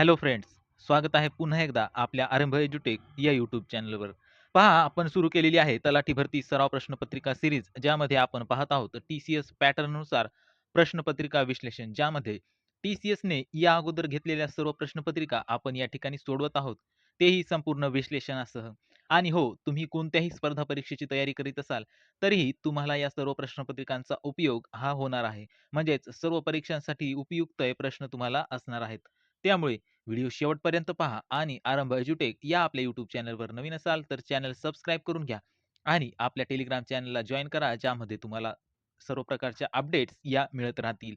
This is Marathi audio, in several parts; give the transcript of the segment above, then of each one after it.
हॅलो फ्रेंड्स स्वागत आहे पुन्हा एकदा आपल्या आरंभ एज्युटेक या यूट्यूब चॅनलवर. पहा आपण सुरू केलेली आहे तलाठी भरती सराव प्रश्नपत्रिका सिरीज ज्यामध्ये आपण पाहत आहोत टी सी एस पॅटर्ननुसार प्रश्नपत्रिका विश्लेषण ज्यामध्ये टी सी एसने या अगोदर घेतलेल्या सर्व प्रश्नपत्रिका आपण या ठिकाणी सोडवत आहोत. तेही संपूर्ण विश्लेषणासह. आणि हो तुम्ही कोणत्याही स्पर्धा परीक्षेची तयारी करीत असाल तरीही तुम्हाला या सर्व प्रश्नपत्रिकांचा उपयोग हा होणार आहे. म्हणजेच सर्व परीक्षांसाठी उपयुक्त प्रश्न तुम्हाला असणार आहेत. त्यामुळे व्हिडिओ शेवटपर्यंत पहा आणि आरंभ एज्युटेक या आपल्या यूट्यूब चॅनलवर नवीन असाल तर चॅनल सबस्क्राईब करून घ्या आणि आपल्या टेलिग्राम चॅनलला जॉईन करा ज्यामध्ये तुम्हाला सर्व प्रकारच्या अपडेट्स या मिळत राहतील.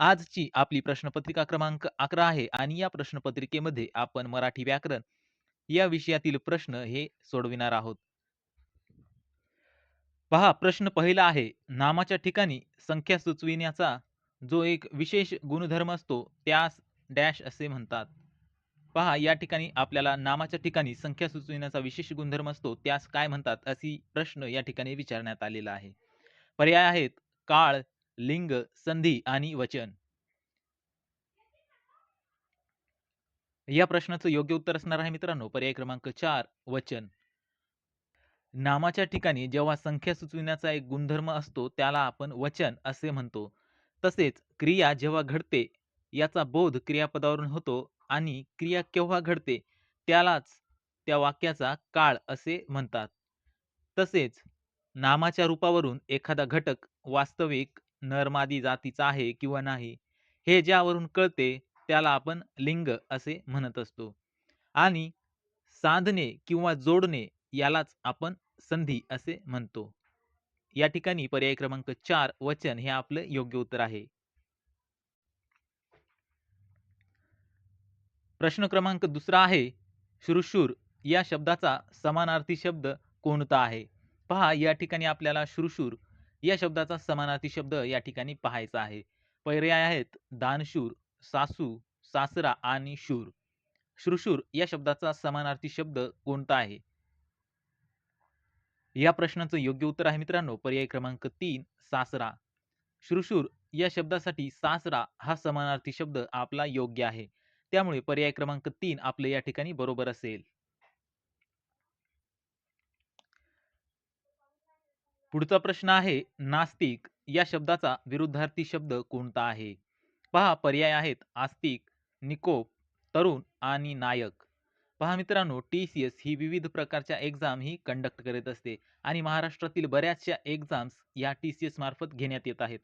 आजची आपली प्रश्नपत्रिका क्रमांक अकरा आहे आणि या प्रश्नपत्रिकेमध्ये आपण मराठी व्याकरण या विषयातील प्रश्न हे सोडविणार आहोत. पहा प्रश्न पहिला आहे नामाच्या ठिकाणी संख्या सुचविण्याचा जो एक विशेष गुणधर्म असतो त्यास डॅश असे म्हणतात. पहा या ठिकाणी आपल्याला नामाच्या ठिकाणी संख्या सुचविण्याचा विशेष गुणधर्म असतो त्यास काय म्हणतात अशी प्रश्न या ठिकाणी विचारण्यात आलेला आहे. पर्याय आहेत काळ लिंग संधी आणि वचन. या प्रश्नाचं योग्य उत्तर असणार आहे मित्रांनो. पर्याय क्रमांक चार वचन. नामाच्या ठिकाणी जेव्हा संख्या सुचविण्याचा एक गुणधर्म असतो त्याला आपण वचन असे म्हणतो. तसेच क्रिया जेव्हा घडते याचा बोध क्रियापदावरून होतो आणि क्रिया केव्हा घडते त्यालाच त्या वाक्याचा काळ असे म्हणतात. तसेच नामाच्या रूपावरून एखादा घटक वास्तविक नरमादी जातीचा आहे किंवा नाही हे ज्यावरून कळते त्याला आपण लिंग असे म्हणत असतो. आणि साधणे किंवा जोडणे यालाच आपण संधी असे म्हणतो. या ठिकाणी पर्याय क्रमांक चार वचन हे आपलं योग्य उत्तर आहे. प्रश्न क्रमांक दुसरा आहे श्रुशूर या शब्दाचा समानार्थी शब्द कोणता आहे? पहा या ठिकाणी आपल्याला श्रुशूर या शब्दाचा समानार्थी शब्द या ठिकाणी पाहायचा आहे. पर्याय आहेत दानशूर सासू सासरा आणि शूर. श्रुशूर या शब्दाचा समानार्थी शब्द कोणता आहे? या प्रश्नाचं योग्य उत्तर आहे मित्रांनो पर्याय क्रमांक तीन सासरा. श्रुशूर या शब्दासाठी सासरा हा समानार्थी शब्द आपला योग्य आहे. त्यामुळे पर्याय क्रमांक तीन आपलं या ठिकाणी बरोबर असेल. पुढचा प्रश्न आहे नास्तिक या शब्दाचा विरुद्धार्थी शब्द कोणता आहे? पहा पर्याय आहेत आस्तिक निकोप तरुण आणि नायक. पहा मित्रांनो टी सी एस ही विविध प्रकारच्या एक्झाम ही कंडक्ट करत असते आणि महाराष्ट्रातील बऱ्याचशा एक्झाम्स या टी सी एस मार्फत घेण्यात येत आहेत.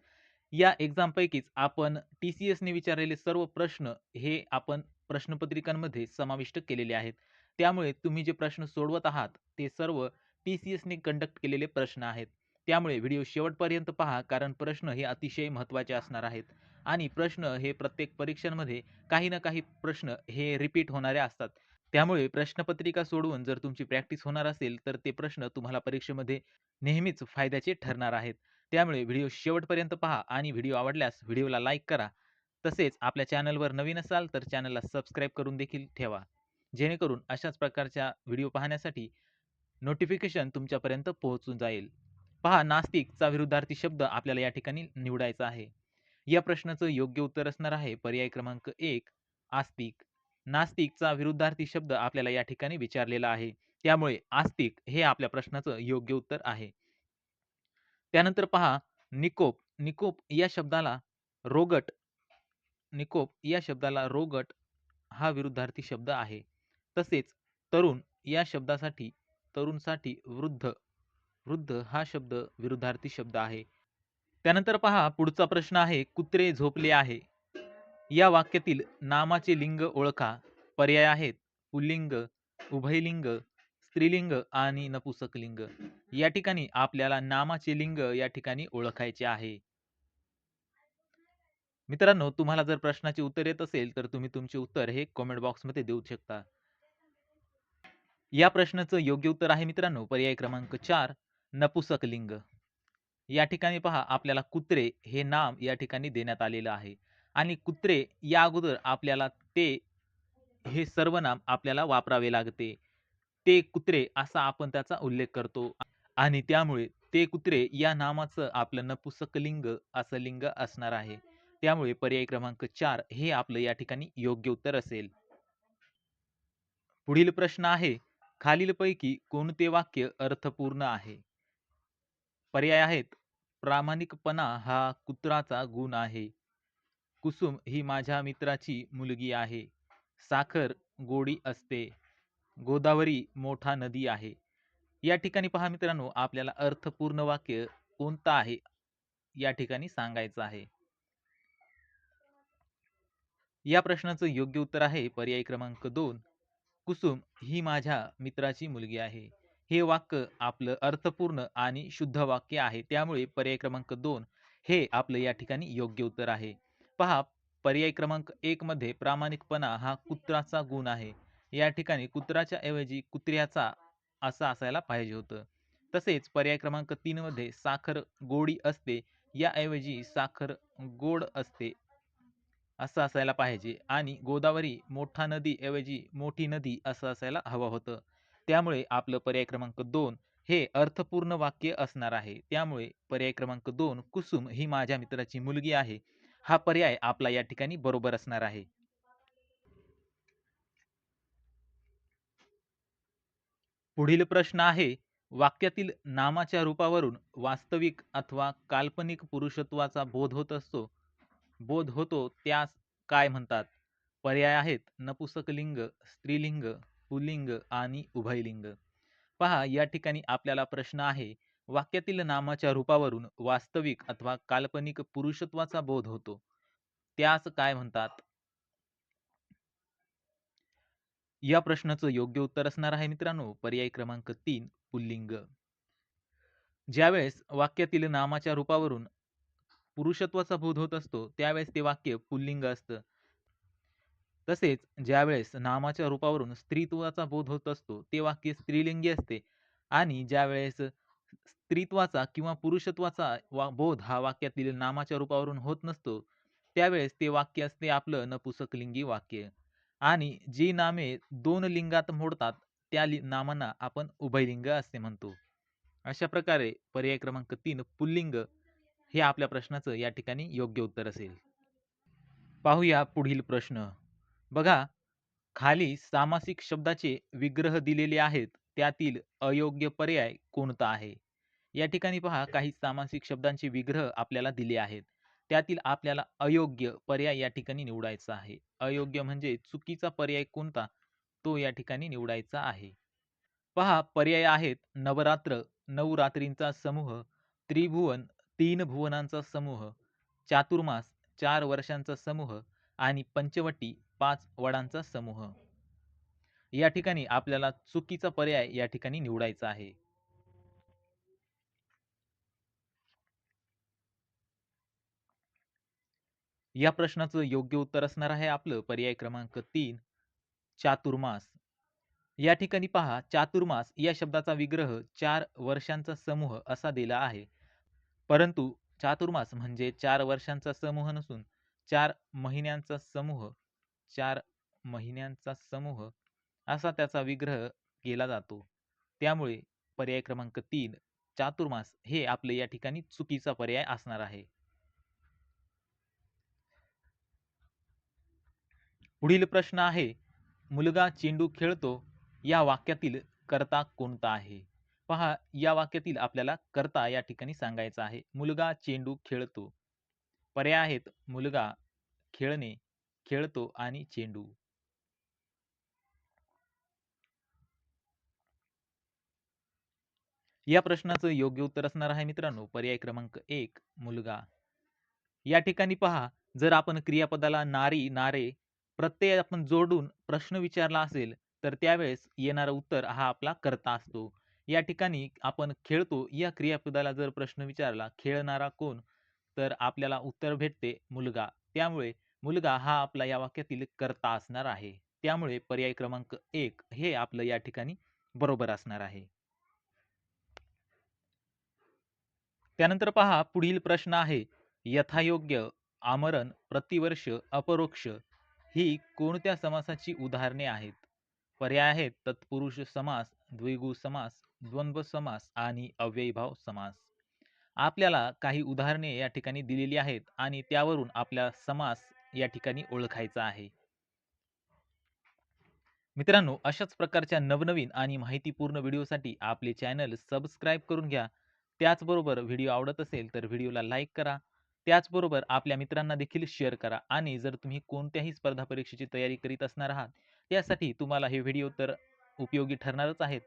या एक्झामपैकीच आपण टी सी एसने विचारलेले सर्व प्रश्न हे आपण प्रश्नपत्रिकांमध्ये समाविष्ट केलेले आहेत. त्यामुळे तुम्ही जे प्रश्न सोडवत आहात ते सर्व टी सी एसने कंडक्ट केलेले प्रश्न आहेत. त्यामुळे व्हिडिओ शेवटपर्यंत पहा कारण प्रश्न हे अतिशय महत्त्वाचे असणार आहेत. आणि प्रश्न हे प्रत्येक परीक्षांमध्ये काही ना काही प्रश्न हे रिपीट होणारे असतात. त्यामुळे प्रश्नपत्रिका सोडवून जर तुमची प्रॅक्टिस होणार असेल तर ते प्रश्न तुम्हाला परीक्षेमध्ये नेहमीच फायद्याचे ठरणार आहेत. त्यामुळे व्हिडिओ शेवटपर्यंत पहा आणि व्हिडिओ आवडल्यास व्हिडिओला लाईक करा. तसेच आपल्या चॅनलवर नवीन असाल तर चॅनलला सबस्क्राईब करून देखील ठेवा. जेणेकरून अशाच प्रकारच्या व्हिडिओ पाहण्यासाठी नोटिफिकेशन तुमच्यापर्यंत पोहोचून जाईल. पहा नास्तिकचा विरुद्धार्थी शब्द आपल्याला या ठिकाणी निवडायचा आहे. या प्रश्नाचं योग्य उत्तर असणार आहे. पर्याय क्रमांक एक आस्तिक. नास्तिकचा विरुद्धार्थी शब्द आपल्याला या ठिकाणी विचारलेला आहे. त्यामुळे आस्तिक हे आपल्या प्रश्नाचं योग्य उत्तर आहे. त्यानंतर पहा निकोप निकोप या शब्दाला रोगट निकोप या शब्दाला रोगट हा विरुद्धार्थी शब्द आहे. तसेच तरुण या शब्दासाठी तरुणसाठी वृद्ध वृद्ध हा शब्द विरुद्धार्थी शब्द आहे. त्यानंतर पहा पुढचा प्रश्न आहे कुत्रे झोपले आहे. या वाक्यातील नामाचे लिंग ओळखा. पर्याय आहेत. पुल्लिंग उभयलिंग स्त्रीलिंग आणि नपुसकलिंग या ठिकाणी आपल्याला नामाचे लिंग या ठिकाणी ओळखायचे आहे. मित्रांनो तुम्हाला जर प्रश्नाचे उत्तर येत असेल तर तुम्ही तुमचे उत्तर हे कॉमेंट बॉक्समध्ये देऊ शकता. या प्रश्नाचं योग्य उत्तर आहे मित्रांनो पर्याय क्रमांक चार नपुसकलिंग. या ठिकाणी पहा आपल्याला कुत्रे हे नाम या ठिकाणी देण्यात आलेलं आहे. आणि कुत्रे या अगोदर आपल्याला ते हे सर्व नाम आपल्याला वापरावे लागते. ते कुत्रे असा आपण त्याचा उल्लेख करतो. आणि त्यामुळे ते कुत्रे या नामाचं आपलं नपुसकलिंग असं लिंग असणार आहे. त्यामुळे पर्याय क्रमांक चार हे आपलं या ठिकाणी योग्य उत्तर असेल. पुढील प्रश्न आहे खालीलपैकी कोणते वाक्य अर्थपूर्ण आहे? पर्याय आहेत प्रामाणिकपणा हा कुत्राचा गुण आहे. कुसुम ही माझ्या मित्राची मुलगी आहे. साखर गोडी असते. गोदावरी मोठा नदी आहे. या ठिकाणी पहा मित्रांनो आपल्याला अर्थपूर्ण वाक्य कोणतं आहे? या ठिकाणी सांगायचं आहे. या प्रश्नाचं योग्य उत्तर आहे पर्याय क्रमांक दोन. कुसुम ही माझ्या मित्राची मुलगी आहे. हे वाक्य आपलं अर्थपूर्ण आणि शुद्ध वाक्य आहे. त्यामुळे पर्याय क्रमांक दोन हे आपलं या ठिकाणी योग्य उत्तर आहे. पहा पर्याय क्रमांक एक मध्ये प्रामाणिकपणा हा कुत्राचा गुण आहे. या ठिकाणी कुत्राच्या ऐवजी कुत्र्याचा असं असायला पाहिजे होतं. तसेच पर्याय क्रमांक तीनमध्ये साखर गोडी असते. याऐवजी साखर गोड असते असं असायला पाहिजे आणि गोदावरी मोठा नदी ऐवजी मोठी नदी असं असायला हवं होतं. त्यामुळे आपलं पर्याय क्रमांक दोन हे अर्थपूर्ण वाक्य असणार आहे. त्यामुळे पर्याय क्रमांक दोन कुसुम ही माझ्या मित्राची मुलगी आहे. हा पर्याय आपला या ठिकाणी बरोबर असणार आहे. पुढील प्रश्न आहे वाक्यातील नामाच्या रूपावरून वास्तविक अथवा काल्पनिक पुरुषत्वाचा बोध होत असतो. बोध होतो त्यास काय म्हणतात? पर्याय आहेत नपुसकलिंग स्त्रीलिंग पुल्लिंग आणि उभयलिंग. पहा या ठिकाणी आपल्याला प्रश्न आहे वाक्यातील नामाच्या रूपावरून वास्तविक अथवा काल्पनिक पुरुषत्वाचा बोध होतो. त्यास काय म्हणतात? या प्रश्नाचं योग्य उत्तर असणार आहे मित्रांनो. पर्याय क्रमांक तीन पुल्लिंग. ज्यावेळेस वाक्यातील नामाच्या रूपावरून पुरुषत्वाचा बोध होत असतो त्यावेळेस ते वाक्य पुल्लिंग असतं. तसेच ज्यावेळेस नामाच्या रूपावरून स्त्रीत्वाचा बोध होत असतो ते वाक्य स्त्रीलिंगी असते. आणि ज्यावेळेस स्त्रीत्वाचा किंवा पुरुषत्वाचा वा बोध हा वाक्यातील नामाच्या रूपावरून होत नसतो त्यावेळेस ते वाक्य असते आपलं नपुसकलिंगी वाक्य. आणि जी नामे दोन लिंगात मोडतात त्या नामांना आपण उभयलिंग असे म्हणतो. अशा प्रकारे पर्याय क्रमांक तीन पुल्लिंग हे आपल्या प्रश्नाचं या ठिकाणी योग्य उत्तर असेल. पाहूया पुढील प्रश्न. बघा खाली सामासिक शब्दाचे विग्रह दिलेले आहेत त्यातील अयोग्य पर्याय कोणता आहे? या ठिकाणी पहा काही सामासिक शब्दांचे विग्रह आपल्याला दिले आहेत. त्यातील आपल्याला अयोग्य पर्याय या ठिकाणी निवडायचा आहे. अयोग्य म्हणजे चुकीचा पर्याय कोणता? तो या ठिकाणी निवडायचा आहे. पहा पर्याय आहेत नवरात्र नऊ रात्रींचा समूह त्रिभुवन तीन भुवनांचा समूह चातुर्मास चार वर्षांचा समूह आणि पंचवटी पाच वडांचा समूह. या ठिकाणी आपल्याला चुकीचा पर्याय या ठिकाणी निवडायचा आहे. या प्रश्नाचं योग्य उत्तर असणार आहे आपलं. पर्याय क्रमांक तीन चातुर्मास. या ठिकाणी पहा चातुर्मास या शब्दाचा विग्रह चार वर्षांचा समूह असा दिला आहे. परंतु चातुर्मास म्हणजे चार वर्षांचा समूह नसून चार महिन्यांचा समूह चार महिन्यांचा समूह असा त्याचा विग्रह केला जातो. त्यामुळे पर्याय क्रमांक तीन चातुर्मास हे आपले या ठिकाणी चुकीचा पर्याय असणार आहे. पुढील प्रश्न आहे मुलगा चेंडू खेळतो या वाक्यातील कर्ता कोणता आहे? पहा या वाक्यातील आपल्याला कर्ता या ठिकाणी सांगायचा आहे मुलगा चेंडू खेळतो. पर्याय आहेत मुलगा खेळणे खेळतो आणि चेंडू. या प्रश्नाचं योग्य उत्तर असणार आहे मित्रांनो पर्याय क्रमांक एक मुलगा. या ठिकाणी पहा जर आपण क्रियापदाला नारी नारे प्रत्यय आपण जोडून प्रश्न विचारला असेल तर त्यावेळेस येणारा उत्तर हा आपला करता असतो. या ठिकाणी आपण खेळतो. या क्रियापदाला जर प्रश्न विचारला खेळणारा कोण? तर आपल्याला उत्तर भेटते मुलगा. त्यामुळे मुलगा हा आपला या वाक्यातील करता असणार आहे. त्यामुळे पर्याय क्रमांक एक हे आपलं या ठिकाणी बरोबर असणार आहे. त्यानंतर पहा पुढील प्रश्न आहे. यथायोग्य आमरण प्रतिवर्ष अपरोक्ष. ही कोणत्या समासाची उदाहरणे आहेत पर्याय आहेत तत्पुरुष समास द्विगु समास द्वंद्व समास आणि अव्ययीभाव समास आपल्याला काही उदाहरणे या ठिकाणी दिलेली आहेत आणि त्यावरून आपल्या समास या ठिकाणी ओळखायचा आहे मित्रांनो, अशाच प्रकारच्या नवनवीन आणि माहितीपूर्ण व्हिडिओसाठी आपले चॅनल सबस्क्राईब करून घ्या. त्याचबरोबर व्हिडिओ आवडत असेल तर व्हिडिओला लाईक करा. त्याचबरोबर आपल्या मित्रांना देखील शेअर करा आणि जर तुम्ही कोणत्याही स्पर्धा परीक्षेची तयारी करीत असणार आहात, त्यासाठी तुम्हाला हे व्हिडिओ तर उपयोगी ठरणारच आहेत.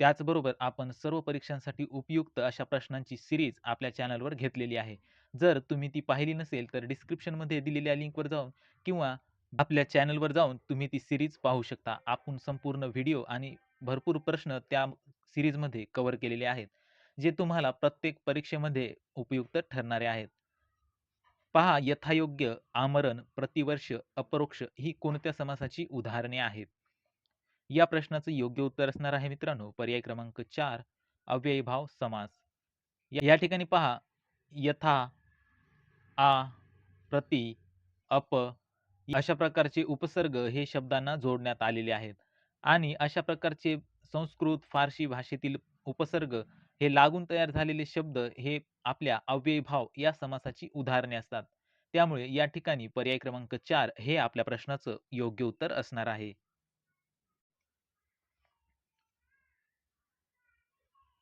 त्याचबरोबर आपण सर्व परीक्षांसाठी उपयुक्त अशा प्रश्नांची सिरीज आपल्या चॅनलवर घेतलेली आहे. जर तुम्ही ती पाहिली नसेल तर डिस्क्रिप्शनमध्ये दिलेल्या लिंकवर जाऊन किंवा आपल्या चॅनलवर जाऊन तुम्ही ती सिरीज पाहू शकता. आपण संपूर्ण व्हिडिओ आणि भरपूर प्रश्न त्या सिरीजमध्ये कव्हर केलेले आहेत, जे तुम्हाला प्रत्येक परीक्षेमध्ये उपयुक्त ठरणारे आहेत. पहा यथायोग्य, आमरण, प्रतिवर्ष, अपरोक्ष ही कोणत्या समासाची उदाहरणे आहेत? या प्रश्नाचं योग्य उत्तर असणार आहे मित्रांनो पर्याय क्रमांक चार अव्ययभाव समास. या ठिकाणी पहा यथा, आ, प्रति, अप अशा प्रकारचे उपसर्ग हे शब्दांना जोडण्यात आलेले आहेत आणि अशा प्रकारचे संस्कृत, फारसी भाषेतील उपसर्ग हे लागून तयार झालेले शब्द हे आपल्या अव्ययभाव या समासाची उदाहरणे असतात. त्यामुळे या ठिकाणी पर्याय क्रमांक चार हे आपल्या प्रश्नाचं योग्य उत्तर असणार आहे.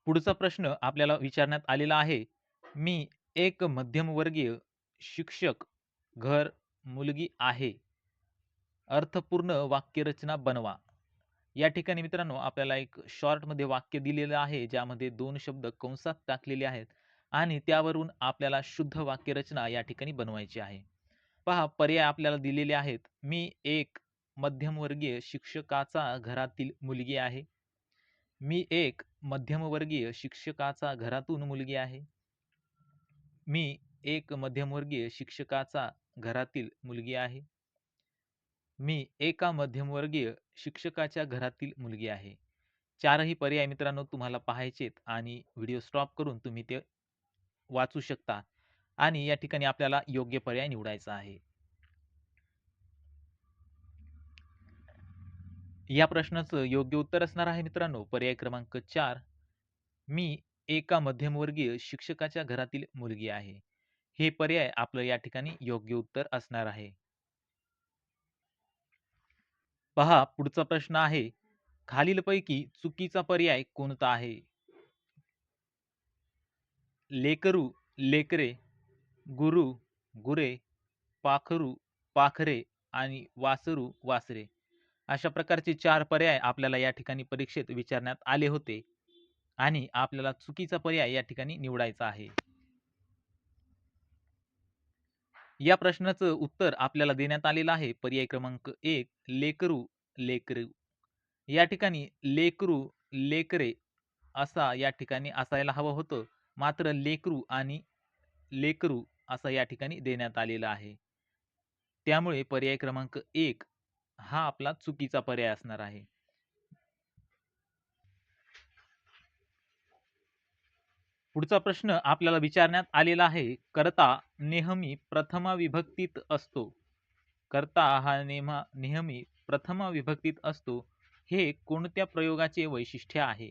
पुढचा प्रश्न आपल्याला विचारण्यात आलेला आहे. मी एक मध्यमवर्गीय शिक्षक, घर, मुलगी आहे. अर्थपूर्ण वाक्यरचना बनवा. या ठिकाणी मित्रांनो आपल्याला एक शॉर्टमध्ये वाक्य दिलेलं आहे, ज्यामध्ये दोन शब्द कंसात टाकलेले आहेत आणि त्यावरून आपल्याला शुद्ध वाक्यरचना या ठिकाणी बनवायची आहे. पहा पर्याय आपल्याला दिलेले आहेत. मी एक मध्यमवर्गीय शिक्षकाचा घरातील मुलगी आहे. मी एक मध्यमवर्गीय शिक्षकाचा घरातून मुलगी आहे. मी एक मध्यमवर्गीय शिक्षकाचा घरातील मुलगी आहे. मी एका मध्यमवर्गीय शिक्षकाच्या घरातील मुलगी आहे. चारही पर्याय मित्रांनो तुम्हाला पाहायचेत आणि व्हिडिओ स्टॉप करून तुम्ही ते वाचू शकता आणि या ठिकाणी आपल्याला योग्य पर्याय निवडायचा आहे. या प्रश्नाचं योग्य उत्तर असणार आहे मित्रांनो पर्याय क्रमांक चार मी एका मध्यमवर्गीय शिक्षकाच्या घरातील मुलगी आहे. हे पर्याय आपलं या ठिकाणी योग्य उत्तर असणार आहे. पहा पुढचा प्रश्न आहे. खालीलपैकी चुकीचा पर्याय कोणता आहे? लेकरू, लेकरे, गुरु, गुरे, पाखरू, पाखरे आणि वासरू, वासरे अशा प्रकारचे चार पर्याय आपल्याला या ठिकाणी परीक्षेत विचारण्यात आले होते आणि आपल्याला चुकीचा पर्याय या ठिकाणी निवडायचा आहे. या प्रश्नाचं उत्तर आपल्याला देण्यात आलेलं आहे. पर्याय क्रमांक एक लेकरू, लेकरू. या ठिकाणी लेकरू, लेकरे असा या ठिकाणी असायला हवं होतं. मात्र लेकरू आणि लेकरू असा या ठिकाणी देण्यात आलेला आहे. त्यामुळे पर्याय क्रमांक एक हा आपला चुकीचा पर्याय असणार आहे. पुढचा प्रश्न आपल्याला विचारण्यात आलेला आहे. कर्ता नेहमी प्रथमा विभक्तीत असतो. कर्ता हा नेमा नेहमी प्रथमा विभक्तीत असतो. हे कोणत्या प्रयोगाचे वैशिष्ट्य आहे?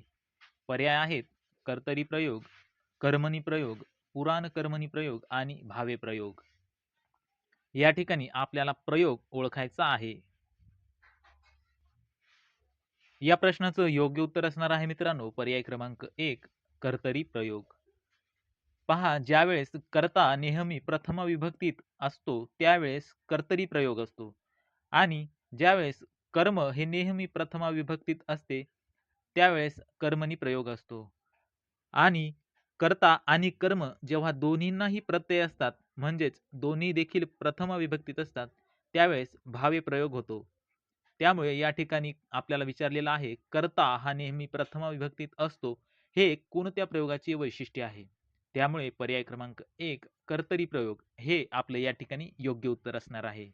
पर्याय आहेत कर्तरी प्रयोग, कर्मणी प्रयोग, पुराण कर्मणी प्रयोग आणि भावे प्रयोग. या ठिकाणी आपल्याला प्रयोग ओळखायचा आहे. या प्रश्नाचं योग्य उत्तर असणार आहे मित्रांनो पर्याय क्रमांक एक कर्तरी प्रयोग. पहा ज्यावेळेस कर्ता नेहमी प्रथमा विभक्तीत असतो त्यावेळेस कर्तरी प्रयोग असतो आणि ज्यावेळेस कर्म हे नेहमी प्रथमा विभक्तीत असते त्यावेळेस कर्मणी प्रयोग असतो आणि कर्ता आणि कर्म जेव्हा दोन्हींनाही प्रत्यय असतात म्हणजेच दोन्ही देखील प्रथमा विभक्तीत असतात त्यावेळेस भावे प्रयोग होतो. त्यामुळे या ठिकाणी आपल्याला विचारलेला आहे कर्ता हा नेहमी प्रथमा विभक्तीत असतो हे कोणत्या प्रयोगाचे वैशिष्ट्य आहे? त्यामुळे पर्याय क्रमांक एक कर्तरी प्रयोग हे आपलं या ठिकाणी योग्य उत्तर असणार आहे.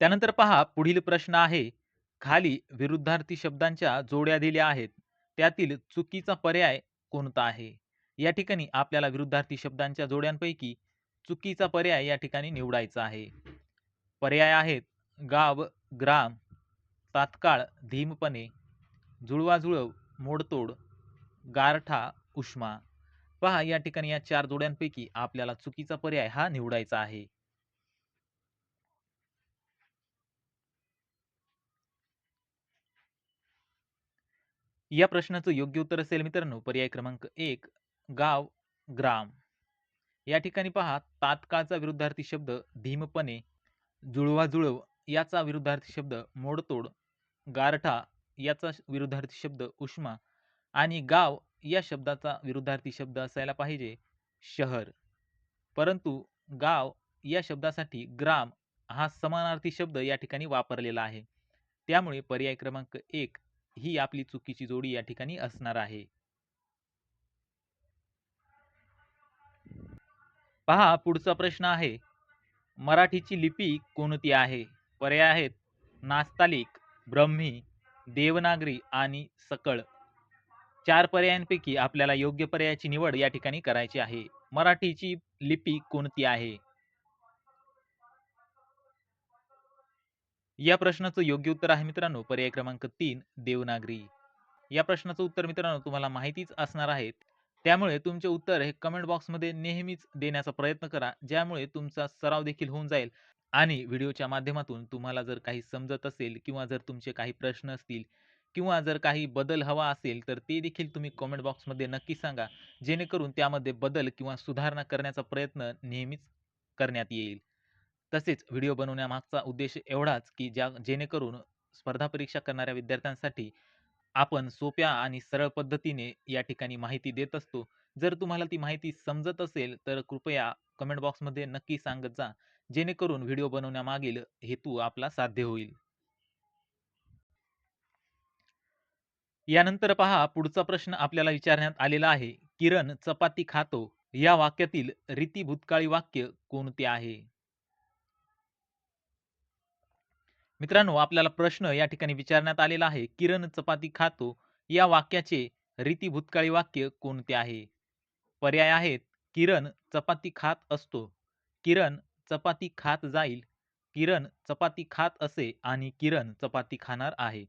त्यानंतर पहा पुढील प्रश्न आहे. खाली विरुद्धार्थी शब्दांच्या जोड्या दिल्या आहेत. त्यातील चुकीचा पर्याय कोणता आहे? या ठिकाणी आपल्याला विरुद्धार्थी शब्दांच्या जोड्यांपैकी चुकीचा पर्याय या ठिकाणी निवडायचा आहे. पर्याय आहेत गाव, ग्राम, तात्काळ, धीमपणे, जुळवाजुळव, मोडतोड, गारठा, उष्मा. पहा या ठिकाणी या चार जोड्यांपैकी आपल्याला चुकीचा पर्याय हा निवडायचा आहे. या प्रश्नाचं योग्य उत्तर असेल मित्रांनो पर्याय क्रमांक एक गाव ग्राम. या ठिकाणी पहा तात्काळचा विरुद्धार्थी शब्द धीमपणे जुळवाजुळव याचा विरुद्धार्थी शब्द मोडतोड गारठा याचा विरुद्धार्थी शब्द उष्मा आणि गाव या शब्दाचा विरुद्धार्थी शब्द असायला पाहिजे शहर. परंतु गाव या शब्दासाठी ग्राम हा समानार्थी शब्द या ठिकाणी वापरलेला आहे. त्यामुळे पर्याय क्रमांक एक ही आपली चुकीची जोडी या ठिकाणी असणार आहे. पहा पुढचा प्रश्न आहे. मराठीची लिपी कोणती आहे? पर्याय आहेत नास्तालिक ब्रह्मी देवनागरी आणि सकळ. चार पर्यायांपैकी आपल्याला योग्य पर्यायाची निवड या ठिकाणी करायची आहे. मराठीची लिपी कोणती आहे? या प्रश्नाचं योग्य उत्तर आहे मित्रांनो पर्याय क्रमांक तीन देवनागरी. या प्रश्नाचं उत्तर मित्रांनो तुम्हाला माहितीच असणार आहे. त्यामुळे तुमचे उत्तर हे कमेंट बॉक्समध्ये नेहमीच देण्याचा प्रयत्न करा ज्यामुळे तुमचा सराव देखील होऊन जाईल. आणि व्हिडिओच्या माध्यमातून तुम्हाला जर काही समजत असेल किंवा जर तुमचे काही प्रश्न असतील किंवा जर काही बदल हवा असेल तर ते देखील तुम्ही कमेंट बॉक्समध्ये नक्की सांगा. जेणेकरून त्यामध्ये बदल किंवा सुधारणा करण्याचा प्रयत्न नेहमीच करण्यात येईल. तसेच व्हिडिओ बनवण्यामागचा उद्देश एवढाच की ज्या जेणेकरून स्पर्धा परीक्षा करणाऱ्या विद्यार्थ्यांसाठी आपण सोप्या आणि सरळ पद्धतीने या ठिकाणी माहिती देत असतो. जर तुम्हाला ती माहिती समजत असेल तर कृपया कमेंट बॉक्समध्ये नक्की सांगत जा. जेणेकरून व्हिडिओ बनवण्यामागील हेतू आपला साध्य होईल. यानंतर पहा पुढचा प्रश्न आपल्याला विचारण्यात आलेला आहे. किरण चपाती खातो. या वाक्यातील रीती भूतकाळी वाक्य कोणते आहे? मित्रांनो आपल्याला प्रश्न या ठिकाणी विचारण्यात आलेला आहे. किरण चपाती खातो. या वाक्याचे रीती भूतकाळी वाक्य कोणते आहे? पर्याय आहेत. किरण चपाती खात असतो. किरण चपाती खात जाईल. किरण चपाती खात असे आणि किरण चपाती खाणार आहे.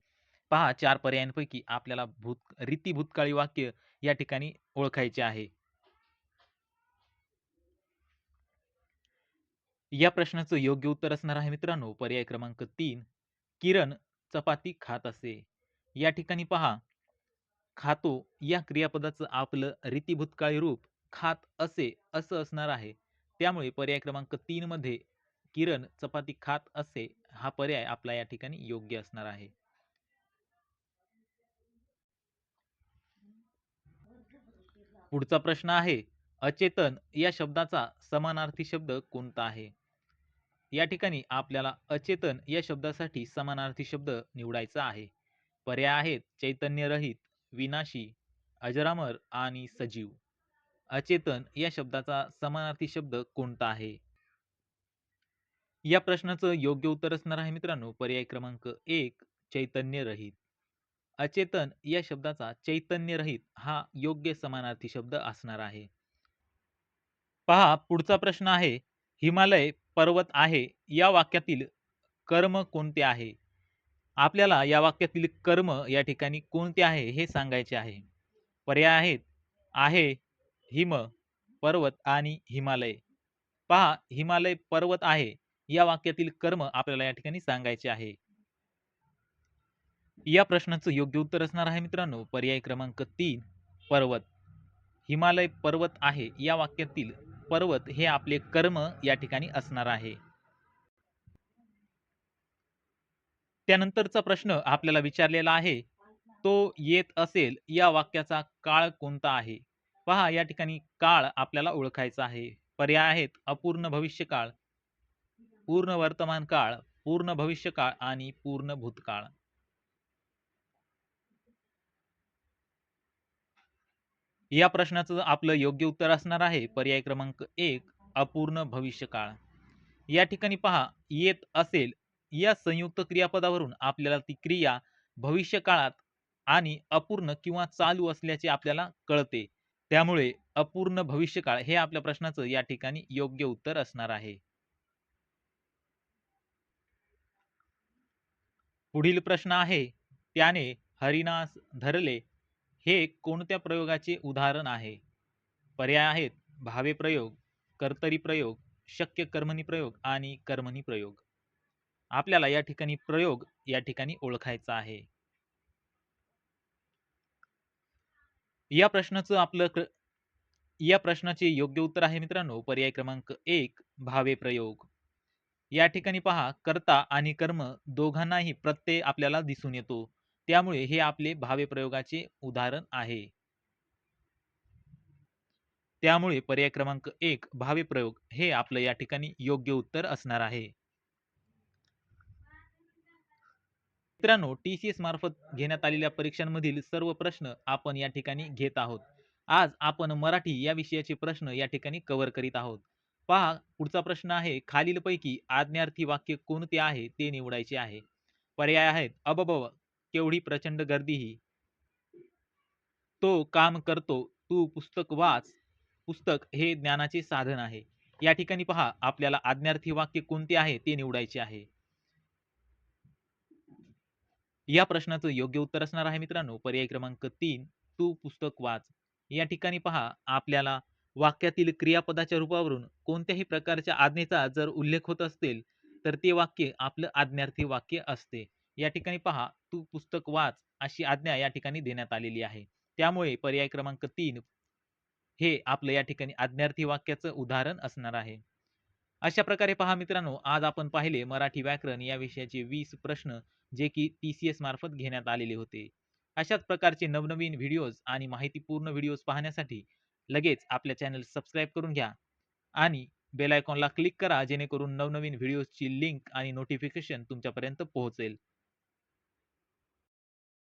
पहा चार पर्यायांपैकी आपल्याला भूत रीती भूतकाळी वाक्य या ठिकाणी ओळखायचे आहे. या प्रश्नाचं योग्य उत्तर असणार आहे मित्रांनो. पर्याय क्रमांक तीन किरण चपाती खात असे. या ठिकाणी पहा खातो या क्रियापदाचं आपलं रीतीभूतकाळी रूप खात असे असं असणार आहे. त्यामुळे पर्याय क्रमांक तीन मध्ये किरण चपाती खात असे हा पर्याय आपला या ठिकाणी योग्य असणार आहे. पुढचा प्रश्न आहे अचेतन या शब्दाचा समानार्थी शब्द कोणता आहे? या ठिकाणी आपल्याला अचेतन या शब्दासाठी समानार्थी शब्द निवडायचा आहे. पर्याय आहेत चैतन्यरहित विनाशी अजरामर आणि सजीव. अचेतन या शब्दाचा समानार्थी शब्द कोणता आहे? या प्रश्नाचं योग्य उत्तर असणार आहे मित्रांनो. पर्याय क्रमांक एक चैतन्यरहित. अचेतन या शब्दाचा चैतन्यरहित हा योग्य समानार्थी शब्द असणार आहे. पहा पुढचा प्रश्न आहे हिमालय पर्वत आहे या वाक्यातील कर्म कोणते आहे? आपल्याला या वाक्यातील कर्म या ठिकाणी कोणते आहे हे सांगायचे आहे. पर्याय आहेत आहे हिम पर्वत आणि हिमालय. पहा हिमालय पर्वत आहे या वाक्यातील कर्म आपल्याला या ठिकाणी सांगायचे आहे. या प्रश्नाचं योग्य उत्तर असणार आहे मित्रांनो. पर्याय क्रमांक तीन पर्वत. हिमालय पर्वत आहे. या वाक्यातील पर्वत हे आपले कर्म या ठिकाणी असणार आहे. त्यानंतरचा प्रश्न आपल्याला विचारलेला आहे तो येत असेल या वाक्याचा काळ कोणता आहे? पहा या ठिकाणी काळ आपल्याला ओळखायचा आहे. पर्याय आहेत अपूर्ण भविष्यकाळ पूर्ण वर्तमान काळ पूर्ण भविष्यकाळ आणि पूर्ण भूतकाळ. या प्रश्नाचं आपलं योग्य उत्तर असणार आहे. पर्याय क्रमांक एक अपूर्ण भविष्यकाळ. या ठिकाणी पहा येत असेल या संयुक्त क्रियापदावरून आपल्याला ती क्रिया भविष्य काळात आणि अपूर्ण किंवा चालू असल्याचे आपल्याला कळते. त्यामुळे अपूर्ण भविष्यकाळ हे आपल्या प्रश्नाचं या ठिकाणी योग्य उत्तर असणार आहे. पुढील प्रश्न आहे. त्याने हरिनास धरले हे कोणत्या प्रयोगाचे उदाहरण आहे पर्याय आहेत भावे प्रयोग कर्तरी प्रयोग शक्य कर्मणी प्रयोग आणि कर्मणी प्रयोग आपल्याला या ठिकाणी प्रयोग या ठिकाणी ओळखायचा आहे या प्रश्नाचं आपलं या प्रश्नाचे योग्य उत्तर आहे मित्रांनो पर्याय क्रमांक एक भावे प्रयोग. या ठिकाणी पहा कर्ता आणि कर्म दोघांनाही प्रत्यय आपल्याला दिसून येतो. त्यामुळे हे आपले भावे प्रयोगाचे उदाहरण आहे. त्यामुळे पर्याय क्रमांक एक भावे प्रयोग हे आपलं या ठिकाणी योग्य उत्तर असणार आहे. मित्रांनो टी-सी-एस मार्फत घेण्यात आलेल्या परीक्षांमधील सर्व प्रश्न आपण या ठिकाणी घेत आहोत. आज आपण मराठी या विषयाचे प्रश्न या ठिकाणी कव्हर करीत आहोत. पहा पुढचा प्रश्न आहे खालीलपैकी आज्ञार्थी वाक्य कोणते आहे ते निवडायचे आहे. पर्याय आहेत अबब केवढी प्रचंड गर्दी ही. तो काम करतो, तू पुस्तक वाच. पुस्तक हे ज्ञानाचे साधन आहे. या ठिकाणी पहा आपल्याला आज्ञार्थी वाक्य कोणते आहे ते निवडायचे आहे. या प्रश्नाचं योग्य उत्तर असणार आहे मित्रांनो पर्याय क्रमांक तीन तू पुस्तक वाच. या ठिकाणी पहा आपल्याला वाक्यातील क्रियापदाच्या रूपावरून कोणत्याही प्रकारच्या आज्ञेचा जर उल्लेख होत असेल तर ते वाक्य आपलं आज्ञार्थी वाक्य असते. या ठिकाणी पहा तू पुस्तक वाच अशी आज्ञा या ठिकाणी देण्यात आलेली आहे. त्यामुळे पर्याय क्रमांक तीन हे आपलं या ठिकाणी आज्ञार्थी वाक्याचं उदाहरण असणार आहे. अशा प्रकारे पहा मित्रांनो आज आपण पाहिले मराठी व्याकरण या विषयाचे वीस प्रश्न जे की टी-सी-एस मार्फत घेण्यात आलेले होते. अशाच प्रकारचे नवनवीन व्हिडिओज आणि माहितीपूर्ण व्हिडिओज पाहण्यासाठी लगेच आपल्या चॅनल सबस्क्राईब करून घ्या आणि बेल आयकॉनला क्लिक करा जेणेकरून नवनवीन व्हिडिओजची लिंक आणि नोटिफिकेशन तुमच्यापर्यंत पोहोचेल.